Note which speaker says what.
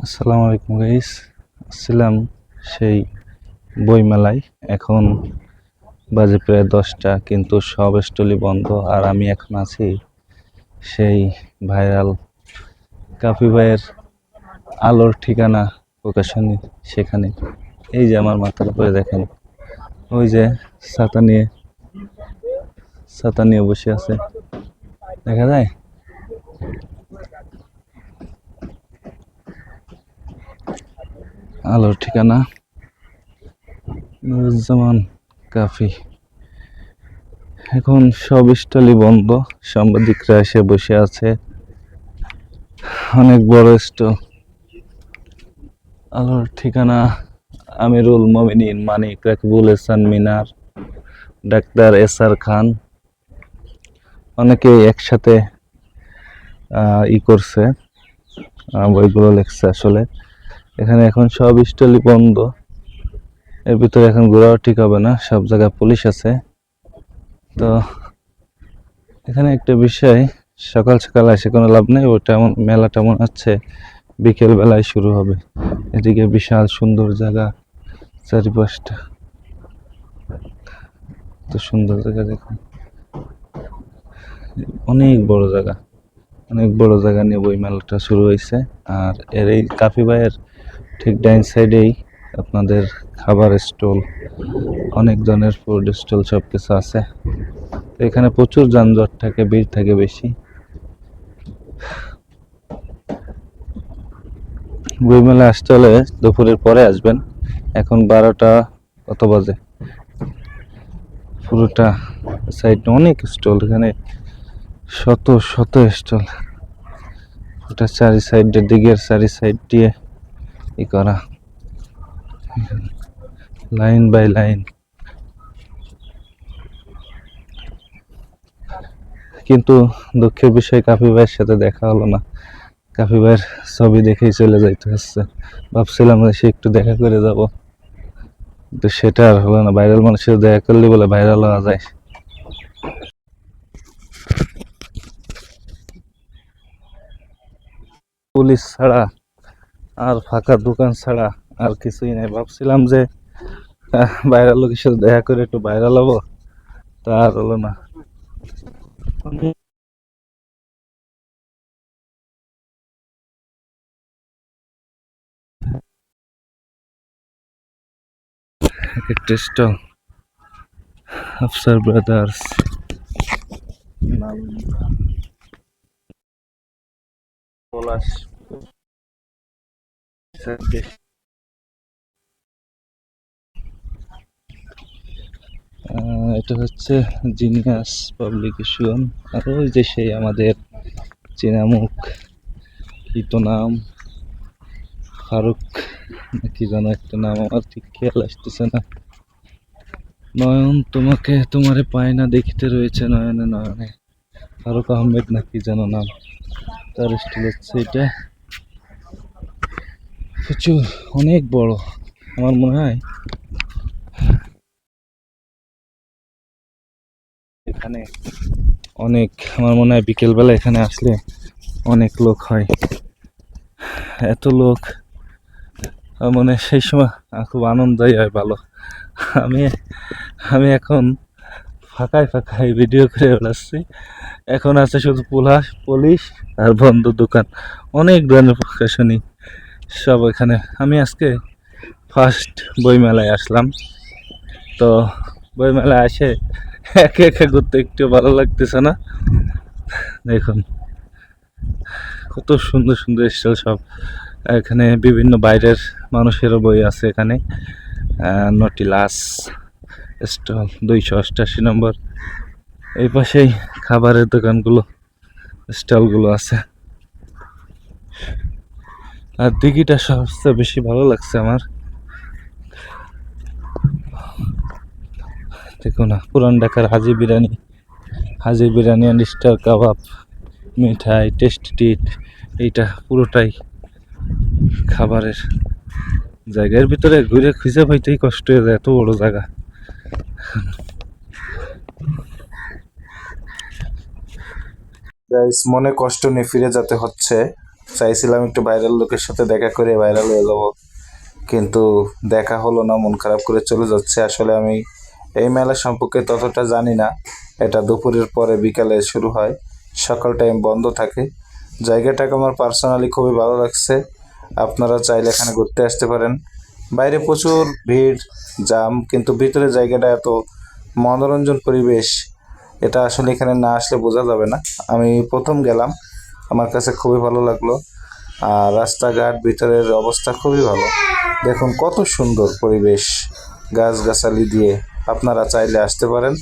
Speaker 1: আসসালামু আলাইকুম গাইস আসছিলাম সেই বইমেলায়। এখন বাজে প্রায় দশটা, কিন্তু সব স্টলই বন্ধ। আর আমি এখন আছি সেই ভাইরাল কাফি ভাইয়ের আলোর ঠিকানা প্রকাশনী সেখানে। এই যে আমার মাথার উপরে দেখেন, ওই যে ছাতা নিয়ে ছাতা নিয়ে বসে আছে। দেখা যায়? আলোর ঠিকানা নুরুজ্জামান কাফি। এখন সব স্টলই বন্ধ, সাংবাদিকরা এসে বসে আছে। অনেক বড় স্টল। আলোর ঠিকানা আমিরুল মমিনিন, মানিক রাকিবুল এহসান মিনার, ডাক্তার এস আর খান। অনেকে একসাথে ই করছে বইগুলো লেখছে আসলে। এখানে এখন সব স্টলই বন্ধ। এর ভিতরে এখন ঘোরাও ঠিক হবে না, সব জায়গায় পুলিশ আছে। তো এখানে একটা বিষয়, সকাল সকাল এসে কোনো লাভ নেই, ওটা এমন মেলাটা মনে হচ্ছে বিকেল বেলায় শুরু হবে। এদিকে বিশাল সুন্দর জায়গা, চারিপাশটা। তো সুন্দর জায়গা দেখুন। অনেক বড় জায়গা, অনেক বড় জায়গা নিয়ে বই মেলাটা শুরু হয়েছে। আর এর এই কাফি ভাইয়ের ঠিক ডাইন সাইডেই আপনাদের খাবার স্টল, অনেক ধরনের ফুড স্টল সব কিছু আছে এখানে প্রচুর যানজট থাকে, ভিড় থাকে বেশি। বইমেলা আসতে হলে দুপুরের পরে আসবেন। এখন বারোটা কত বাজে? পুরোটা সাইড অনেক স্টল, এখানে শত শত স্টল। ওটা চারি সাইড দিকের চারি সাইড দিয়ে ই করা। Line by line. কিন্তু দুঃখের বিষয়, কাফি ভাইয়ের সাথে দেখা হলো না। কাফি ভাইয়ের ছবি দেখেই চলে যাইতে হচ্ছে। ভাবছিলাম সে একটু দেখা করে যাব। তো সেটা আর হলো না। ভাইরাল মানুষের দেখা করলে বলে ভাইরাল হওয়া যায়। পুলিশ ছাড়া আর ফাঁকা দোকান ছাড়া আর কিছুই নাই। ভাবছিলাম যে ভাইরাল লোকের সাথে দেখা করে একটু ভাইরাল হব। তা আর হলো না। ব্রাদার্স পলাশ এটা হচ্ছে জিনিয়াস পাবলিকেশন। আর ওই যে সেই আমাদের চেনামুখ কি নাম, ফারুক না কি যেন একটা নাম, আমার ঠিক খেয়াল আসতেছে না। নয়ন, তোমাকে তোমারে পায় না দেখিতে রয়েছে নয়নে নয়নে। ফারুক আহমেদ না কি যেন নাম। তার স্টিল হচ্ছে এটা। প্রচুর, অনেক বড়, আমার মনে হয়। এখানে অনেক, আমার মনে হয় বিকেলবেলা এখানে আসলে অনেক লোক হয়। এত লোক, আমার মনে হয় সেই সময় খুব আনন্দই হয় ভালো। আমি আমি এখন ফাঁকায় ফাঁকায় ভিডিও করে বেড়াচ্ছি। এখন আছে শুধু পুলাশ, পুলিশ আর বন্ধ দোকান। অনেক ধরনের প্রকাশনী। সব এখানে আমি আজকে ফার্স্ট বইমেলায় আসলাম। তো বইমেলায় আসে একে একে ঘুরতে একটু ভালো লাগতেছে না। দেখুন, কত সুন্দর সুন্দর স্টল সব। এখানে বিভিন্ন বাইরের মানুষেরও বই আছে এখানে। নটিলাস স্টল, দুইশো অষ্টাশি নম্বর। এই পাশেই খাবারের দোকানগুলো, স্টলগুলো আছে। আর দিঘিটা সবচেয়ে বেশি ভালো লাগছে আমার। দেখো না, পুরান ঢাকার হাজি বিরিয়ানি। হাজি বিরিয়ানি অ্যান্ড স্টার কাবাব মিঠাই টেস্ট টিট এইটা পুরোটাই খাবারের জায়গার ভিতরে ঘুরে খুঁজে পাইতেই কষ্ট হয়ে যায়, এত বড় জায়গা।
Speaker 2: মনে কষ্ট নিয়ে ফিরে যেতে হচ্ছে। চাইছিলাম একটু ভাইরাল লোকের সাথে দেখা করে ভাইরাল হয়ে যাব, কিন্তু দেখা হলো না, মন খারাপ করে চলে যাচ্ছে। আসলে আমি এই মেলা সম্পর্কে ততটা জানি না। এটা দুপুরের পরে বিকালে শুরু হয়, সকাল টাইম বন্ধ থাকে। জায়গাটাকে আমার পার্সোনালি খুবই ভালো লাগছে। আপনারা চাইলে এখানে ঘুরতে আসতে পারেন। বাইরে প্রচুর ভিড়, জাম, কিন্তু ভিতরে জায়গাটা এত মনোরঞ্জন পরিবেশ, এটা আসলে এখানে না আসলে বোঝা যাবে না। আমি প্রথম গেলাম আমার কাছে খুবই ভালো লাগল। আর রাস্তাঘাট, ভিতরের অবস্থা খুবই ভালো। দেখুন কত সুন্দর পরিবেশ গাছগাছালি দিয়ে। আপনারা চাইলে আসতে পারেন।